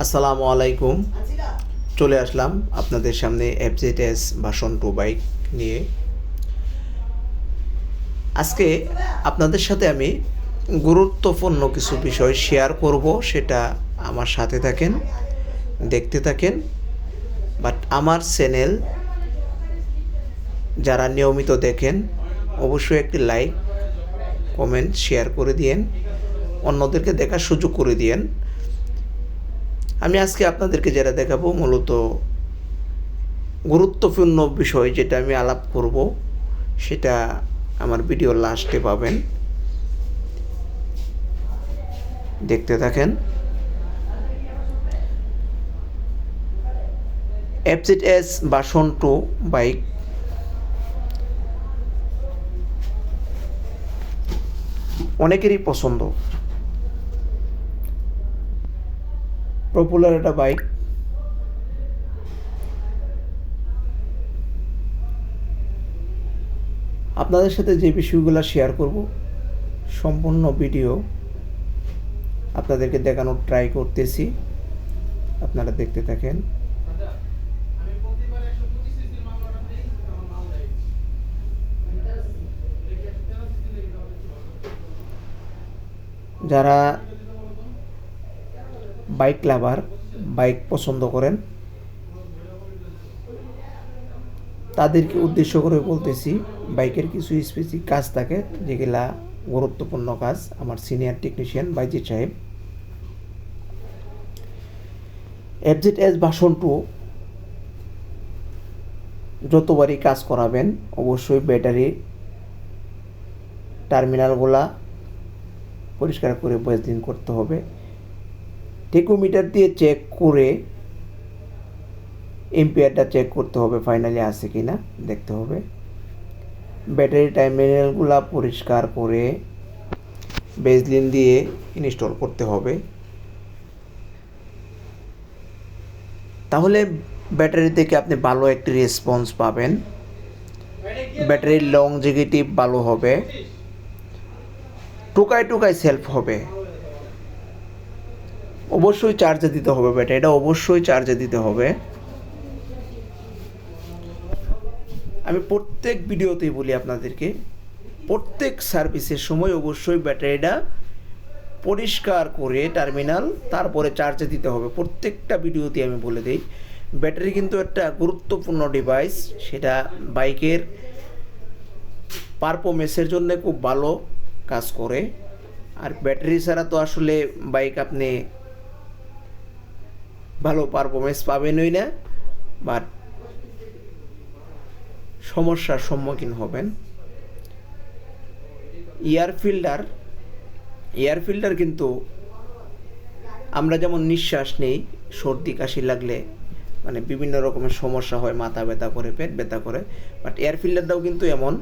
আসসালামু আলাইকুম। চলে আসলাম আপনাদের সামনে এফজেডএস ভাষণ টু বাইক নিয়ে। আজকে আপনাদের সাথে আমি গুরুত্বপূর্ণ কিছু বিষয় শেয়ার করব, সেটা আমার সাথে থাকেন, দেখতে থাকেন। বাট আমার চ্যানেল যারা নিয়মিত দেখেন, অবশ্যই একটি লাইক কমেন্ট শেয়ার করে দিয়েন। অন্যদেরকে দেখার সুযোগ করে দিয়েন। আমি আজকে আপনাদেরকে যেটা দেখাবো মূলত গুরুত্বপূর্ণ বিষয় যেটা আমি আলাপ করব, সেটা আমার ভিডিও লাস্টে পাবেন। দেখতে থাকেন। FZ S version two bike অনেকেরই পছন্দ। পপুলার একটা বাইক আপনাদের সাথে যে বিষয়গুলো শেয়ার করব, সম্পূর্ণ ভিডিও আপনাদেরকে দেখানোর ট্রাই করতেছি। আপনারা দেখতে থাকেন। যারা বাইক লাভার বাইক পছন্দ করেন। তাদেরকে উদ্দেশ্য করে বলতেছি, বাইকের কিছু স্পেসিফিক কাজ থাকে, যেগুলা গুরুত্বপূর্ণ কাজ, আমার সিনিয়র টেকনিশিয়ান বাইজিৎ সাহেব। এফজেড এস ভাষণ টু যতবারই কাজ করাবেন, অবশ্যই ব্যাটারি টার্মিনালগুলা পরিষ্কার করে বয়স দিন করতে হবে। টেকোমিটার দিয়ে চেক করে এম্পিয়ারটা চেক করতে হবে ফাইনালি আছে কি না দেখতে হবে। ব্যাটারি টার্মিনালগুলো পরিষ্কার করে বেজলিন দিয়ে ইনস্টল করতে হবে। তাহলে ব্যাটারি থেকে আপনি ভালো একটি রেসপন্স পাবেন। ব্যাটারির লং লংজিভিটি ভালো হবে। টুকায় টুকায় সেলফ হবে। অবশ্যই চার্জে দিতে হবে ব্যাটারিটা অবশ্যই চার্জে দিতে হবে। আমি প্রত্যেক ভিডিওতেই বলি আপনাদেরকে, প্রত্যেক সার্ভিসের সময় অবশ্যই ব্যাটারিটা পরিষ্কার করে টার্মিনাল তারপরে চার্জে দিতে হবে। প্রত্যেকটা ভিডিওতে আমি বলে দিই, ব্যাটারি কিন্তু একটা গুরুত্বপূর্ণ ডিভাইস সেটা বাইকের পারফরমেন্সের জন্য খুব ভালো কাজ করে। আর ব্যাটারি ছাড়া তো আসলে বাইক আপনি ভালো পারফরমেন্স পাবেনই না বাট সমস্যার সম্মুখীন হবেন। এয়ার ফিল্টার এয়ার ফিল্টার কিন্তু আমরা যেমন নিঃশ্বাস নেই, সর্দি, কাশি লাগলে মানে বিভিন্ন রকমের সমস্যা হয়, মাথা ব্যথা করে, পেট ব্যথা করে বাট এয়ার ফিল্টারটাও কিন্তু এমন।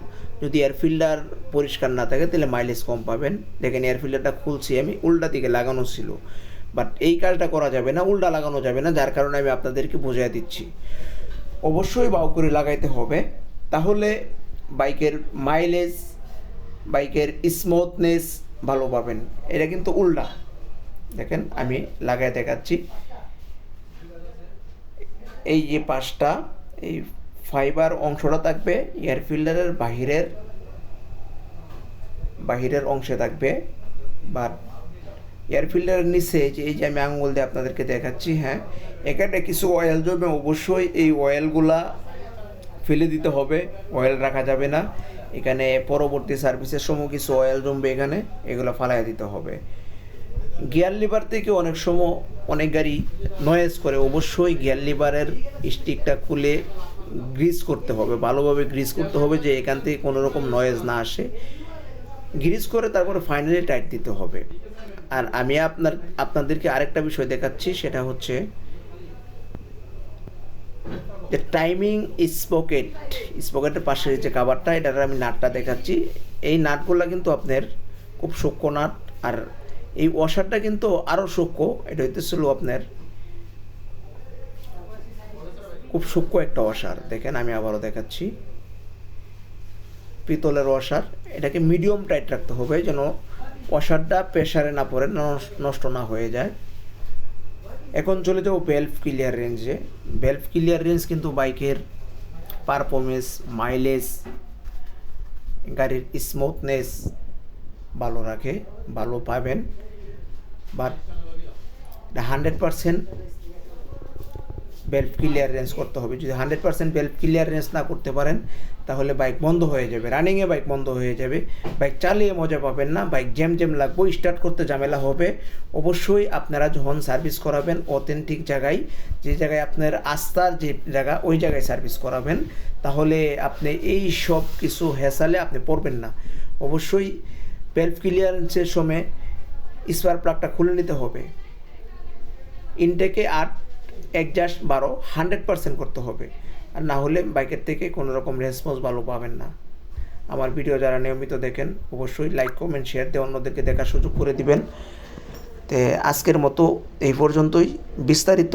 যদি এয়ার ফিল্টার পরিষ্কার না থাকে, তাহলে মাইলেজ কম পাবেন। দেখেন এয়ার ফিল্টারটা খুলছি আমি, উল্টা দিকে লাগানো ছিল। বাট এই কাজটা করা যাবে না, উল্টা লাগানো যাবে না, যার কারণে আমি আপনাদেরকে বোঝাই দিচ্ছি। অবশ্যই বাউ করে লাগাইতে হবে, তাহলে বাইকের মাইলেজ বাইকের স্মুথনেস ভালো পাবেন। এটা কিন্তু উল্টা। দেখেন, আমি লাগাই দেখাচ্ছি। এই যে পাশটা, এই ফাইবার অংশটা থাকবে এয়ার ফিল্টারের বাহিরের বাহিরের অংশে থাকবে। বা এয়ার ফিল্টারের নিচে যে এই যে আমি আঙুল দিয়ে আপনাদেরকে দেখাচ্ছি হ্যাঁ এখানে কিছু অয়েল জমে অবশ্যই এই অয়েলগুলা ফেলে দিতে হবে। অয়েল রাখা যাবে না। এখানে পরবর্তী সার্ভিসের সময় কিছু অয়েল জমবে এখানে, এগুলো ফালাই দিতে হবে। গিয়ার লিভার থেকে অনেক সময় অনেক গাড়ি নয়েজ করে, অবশ্যই গিয়ার লিভারের স্টিকটা খুলে গ্রিস করতে হবে। ভালোভাবে গ্রিস করতে হবে যে এখান থেকে কোনো রকম নয়েজ না আসে। গ্রিস করে তারপরে ফাইনালি টাইট দিতে হবে। আর আমি আপনার, আপনাদেরকে আরেকটা বিষয় দেখাচ্ছি, সেটা হচ্ছে যে টাইমিং স্পকেট স্পকেটের পাশে যে কাভারটা এটার আমি নাটটা দেখাচ্ছি। এই নাটগুলো কিন্তু আপনার খুব সূক্ষ্ম নাট, আর এই ওয়াশারটা কিন্তু আরও সূক্ষ্ম। এটা হইতেছিল আপনার খুব সূক্ষ্ম একটা ওয়াশার দেখেন, আমি আবারও দেখাচ্ছি। পিতলের ওয়াশার এটাকে মিডিয়াম টাইট রাখতে হবে, যেন ওয়াশারটা প্রেশারে না পড়ে নষ্ট না হয়ে যায়। এখন চলে যাব বেলফ ক্লিয়ার রেঞ্জে বেলফ ক্লিয়ার রেঞ্জ কিন্তু বাইকের পারফরমেন্স মাইলেজ গাড়ির স্মুথনেস ভালো রাখে, ভালো পাবেন। But hundred percent belt clearance করতে হবে। যদি হান্ড্রেড পার্সেন্ট বেল্ট ক্লিয়ারেন্স না করতে পারেন, তাহলে বাইক বন্ধ হয়ে যাবে। রানিংয়ে বাইক বন্ধ হয়ে যাবে। বাইক চালিয়ে মজা পাবেন না, বাইক জ্যাম জ্যাম লাগবে, স্টার্ট করতে ঝামেলা হবে। অবশ্যই আপনারা যখন সার্ভিস করাবেন অথেন্টিক জায়গায়, যে জায়গায় আপনার আস্থার যে জায়গা, ওই জায়গায় সার্ভিস করাবেন, তাহলে আপনি এই সব কিছু হেসালে আপনি পড়বেন না। অবশ্যই বেল্ট ক্লিয়ারেন্সের সময় স্পার প্লাগটা খুলে নিতে হবে। ইনটেকে আট অ্যাডজাস্ট বারো, হান্ড্রেড পারসেন্ট করতে হবে। আর না হলে বাইকের থেকে কোনো রকম রেসপন্স ভালো পাবেন না। আমার ভিডিও যারা নিয়মিত দেখেন, অবশ্যই লাইক, কমেন্ট, শেয়ার দিয়ে অন্যদেরকে দেখার সুযোগ করে দিবেন। তে আজকের মতো এই পর্যন্তই। বিস্তারিত